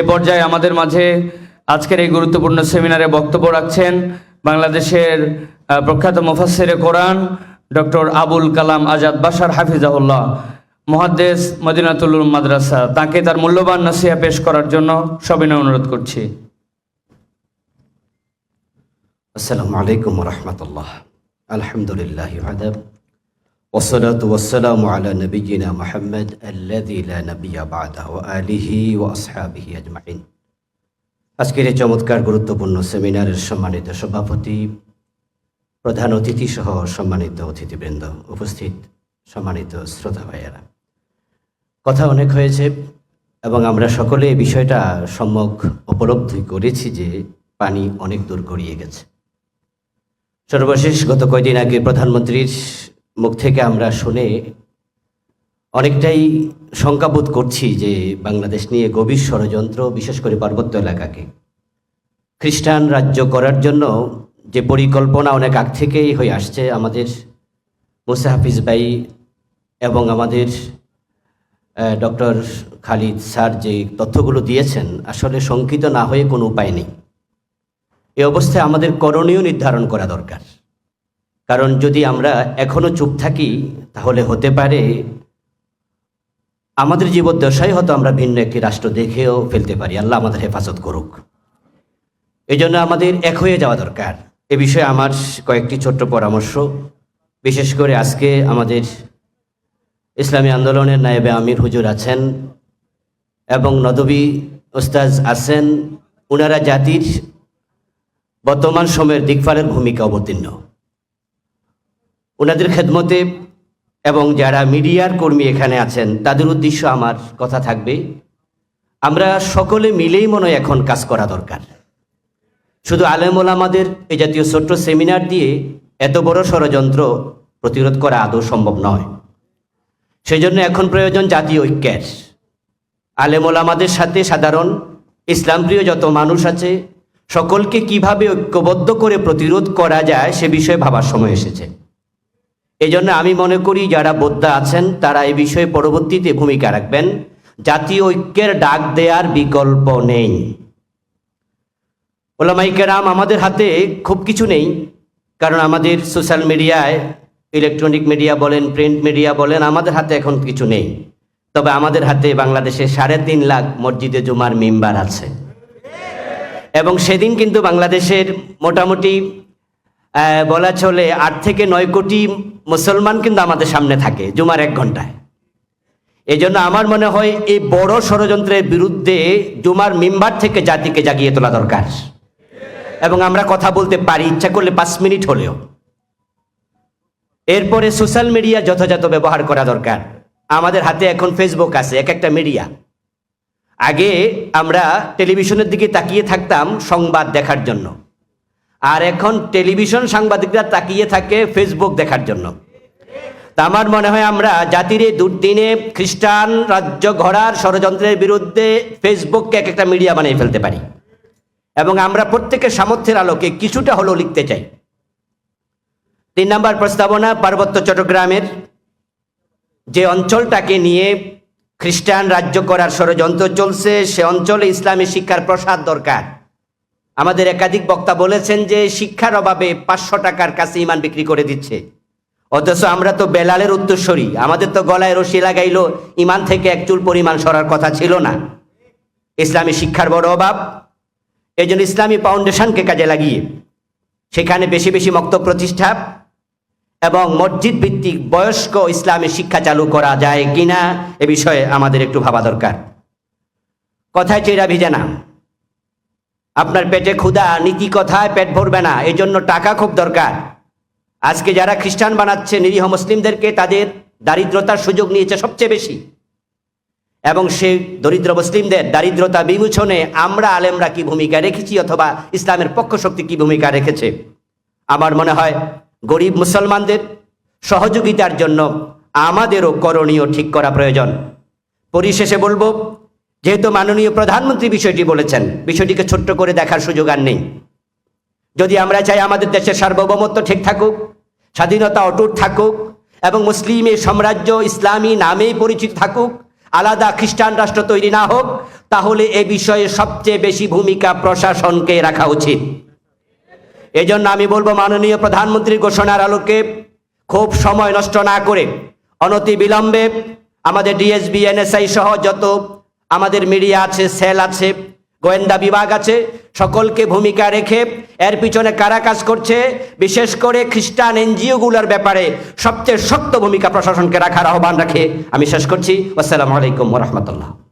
এ পর্যায়ে আমাদের মাঝে আজকের এই গুরুত্বপূর্ণ সেমিনারে বক্তব্য রাখছেন বাংলাদেশের প্রখ্যাত মুফাসের কোরআন ডক্টর আবুল কালাম আজাদ বাসার হাফিজাহুল্লাহ মহাদ্দেশ মদিনাতুল মাদ্রাসা। তাকে তার মূল্যবান নসিহা পেশ করার জন্য সবিনয় অনুরোধ করছি। আসসালামু আলাইকুম রহমতুল্লাহ। আলহামদুলিল্লাহ والصلاة والسلام على نبينا محمد الذي لا نبي بعده وآله وأصحابه أجمعين আজকের এই চমৎকার গুরুত্বপূর্ণ সেমিনারের সম্মানিত সভাপতি প্রধান অতিথি সহ সম্মানিত অতিথিবৃন্দ উপস্থিত সম্মানিত শ্রোতা ভাইয়েরা কথা অনেক হয়েছে এবং আমরা সকলে এই বিষয়টা সম্যক উপলব্ধি করেছি যে পানি অনেক দূর গড়িয়ে গেছে সর্বশেষ গত কয়দিন আগে প্রধানমন্ত্রীর মুখ থেকে আমরা শুনে অনেকটাই শঙ্কাবোধ করছি যে বাংলাদেশ নিয়ে গভীর ষড়যন্ত্র, বিশেষ করে পার্বত্য এলাকাকে। খ্রিস্টান রাজ্য করার জন্য যে পরিকল্পনা অনেক আগ থেকেই হয়ে আসছে আমাদের মুসা হাফিজ ভাই এবং আমাদের ডক্টর খালিদ স্যার যে তথ্যগুলো দিয়েছেন, আসলে শঙ্কিত না হয়ে কোনো উপায় নেই। এ অবস্থায় আমাদের করণীয় নির্ধারণ করা দরকার। কারণ যদি আমরা এখনও চুপ থাকি, তাহলে হতে পারে আমাদের জীবদ্দশায় হয়তো আমরা ভিন্ন একটি রাষ্ট্র দেখেও ফেলতে পারি। আল্লাহ আমাদের হেফাজত করুক। এই জন্য আমাদের এক হয়ে যাওয়া দরকার। এ বিষয়ে আমার কয়েকটি ছোট্ট পরামর্শ। বিশেষ করে আজকে আমাদের ইসলামী আন্দোলনের নায়েবে আমির হুজুর আছেন এবং নদবী ওস্তাজ আছেন। ওনারা জাতির বর্তমান সময়ের দিকফালের ভূমিকা অবতীর্ণ। ওনাদের খেদমতে এবং যারা মিডিয়ার কর্মী এখানে আছেন, তাদের উদ্দেশ্য আমার কথা থাকবে। আমরা সকলে মিলেই মনে এখন কাজ করা দরকার। শুধু আলেমুল আমাদের এই জাতীয় ছোট্ট সেমিনার দিয়ে এত বড় ষড়যন্ত্র প্রতিরোধ করা আদৌ সম্ভব নয়। সেই জন্য এখন প্রয়োজন জাতীয় ঐক্যের। আলেমুল আমাদের সাথে সাধারণ, ইসলামপ্রিয় যত মানুষ আছে, সকলকে কীভাবে ঐক্যবদ্ধ করে প্রতিরোধ করা যায় সে বিষয়ে ভাবার সময় এসেছে। এই জন্য আমি মনে করি যারা বোদ্ধা আছেন, তারা এ বিষয়ে পরবর্তীতে ভূমিকা রাখবেন। জাতীয় ঐক্যের ডাক দেওয়ার বিকল্প নেই। ওলামাইকেরাম আমাদের হাতে খুব কিছু নেই, কারণ আমাদের সোশ্যাল মিডিয়ায়, ইলেকট্রনিক মিডিয়া বলেন, প্রিন্ট মিডিয়া বলেন, আমাদের হাতে এখন কিছু নেই। তবে আমাদের হাতে বাংলাদেশে সাড়ে তিন লাখ মসজিদে জুমার মেম্বার আছে। এবং সেদিন কিন্তু বাংলাদেশের মোটামুটি বলা চলে আট থেকে নয় কোটি মুসলমান কিন্তু আমাদের সামনে থাকে জুমার এক ঘন্টায়। এই জন্য আমার মনে হয় এই বড় ষড়যন্ত্রের বিরুদ্ধে জুমার মেম্বার থেকে জাতিকে জাগিয়ে তোলা দরকার। এবং আমরা কথা বলতে পারি, ইচ্ছা করলে পাঁচ মিনিট হলেও। এরপরে সোশ্যাল মিডিয়া যথাযথ ব্যবহার করা দরকার। আমাদের হাতে এখন ফেসবুক আছে, এক একটা মিডিয়া। আগে আমরা টেলিভিশনের দিকে তাকিয়ে থাকতাম সংবাদ দেখার জন্য। আর এখন টেলিভিশন সাংবাদিকরা তাকিয়ে থাকে ফেসবুক দেখার জন্য। তা আমার মনে হয় আমরা জাতির এই দুর্দিনে খ্রিস্টান রাজ্য ঘোড়ার ষড়যন্ত্রের বিরুদ্ধে ফেসবুককে এক একটা মিডিয়া বানিয়ে ফেলতে পারি। এবং আমরা প্রত্যেকের সামর্থ্যের আলোকে কিছুটা হলেও লিখতে চাই। তিন নম্বর প্রস্তাবনা, পার্বত্য চট্টগ্রামের যে অঞ্চলটাকে নিয়ে খ্রিস্টান রাজ্য করার ষড়যন্ত্র চলছে, সে অঞ্চলে ইসলামী শিক্ষার প্রসার দরকার। আমাদের একাধিক বক্তা বলেছেন যে শিক্ষার অভাবে পাঁচশো টাকার কাছে ইমান বিক্রি করে দিচ্ছে। অথচ আমরা তো বেলালের উত্তরস্বরী আমাদের তো গলায় রশি লাগাইলো, ইমান থেকে এক চুল পরিমাণ সরার কথা ছিল না। ইসলামী শিক্ষার বড় অভাব। এই জন্য ইসলামী ফাউন্ডেশনকে কাজে লাগিয়ে সেখানে বেশি বেশি মক্ত প্রতিষ্ঠা এবং মসজিদ ভিত্তিক বয়স্ক ইসলামী শিক্ষা চালু করা যায় কিনা এ বিষয়ে আমাদের একটু ভাবা দরকার। কথায় চেরা ভিজে না। আপনার পেটে ক্ষুধা নীতি কথায় পেট ভরবে না এই জন্য টাকা খুব দরকার। আজকে যারা খ্রিস্টান বানাচ্ছে, নিরীহ মুসলিমদেরকে তাদের দারিদ্রতার সুযোগ নিয়েছে সবচেয়ে বেশি। এবং সেই দরিদ্র মুসলিমদের দারিদ্রতা বিমোচনে আমরা আলেমরা কি ভূমিকা রেখেছি অথবা ইসলামের পক্ষ শক্তি কি ভূমিকা রেখেছে? আমার মনে হয় গরিব মুসলমানদের সহযোগিতার জন্য আমাদেরও করণীয় ঠিক করা প্রয়োজন। পরিশেষে বলব যেহেতু মাননীয় প্রধানমন্ত্রী বিষয়টি বলেছেন, বিষয়টিকে ছোট্ট করে দেখার সুযোগ আর নেই। যদি আমরা চাই আমাদের দেশের সার্বভৌমত্ব ঠিক থাকুক, স্বাধীনতা অটুট থাকুক, এবং মুসলিমের সাম্রাজ্য ইসলামী নামেই পরিচিত থাকুক, আলাদা খ্রিস্টান রাষ্ট্র তৈরি না হোক, তাহলে এ বিষয়ে সবচেয়ে বেশি ভূমিকা প্রশাসনকে রাখা উচিত। এজন্য আমি বলব, মাননীয় প্রধানমন্ত্রীর ঘোষণার আলোকে খুব সময় নষ্ট না করে অনতি বিলম্বে আমাদের ডিএসবি, এনএসআই সহ যত আমাদের মিডিয়া আছে, সেল আছে, গোয়েন্দা বিভাগ আছে, সকলকে ভূমিকা রেখে এর পিছনে কারা কাজ করছে, বিশেষ করে খ্রিস্টান এনজিওগুলোর ব্যাপারে সবচেয়ে শক্ত ভূমিকা প্রশাসনকে রাখার আহ্বান রাখে। আমি শেষ করছি। আসসালামু আলাইকুম রহমতুল্লাহ।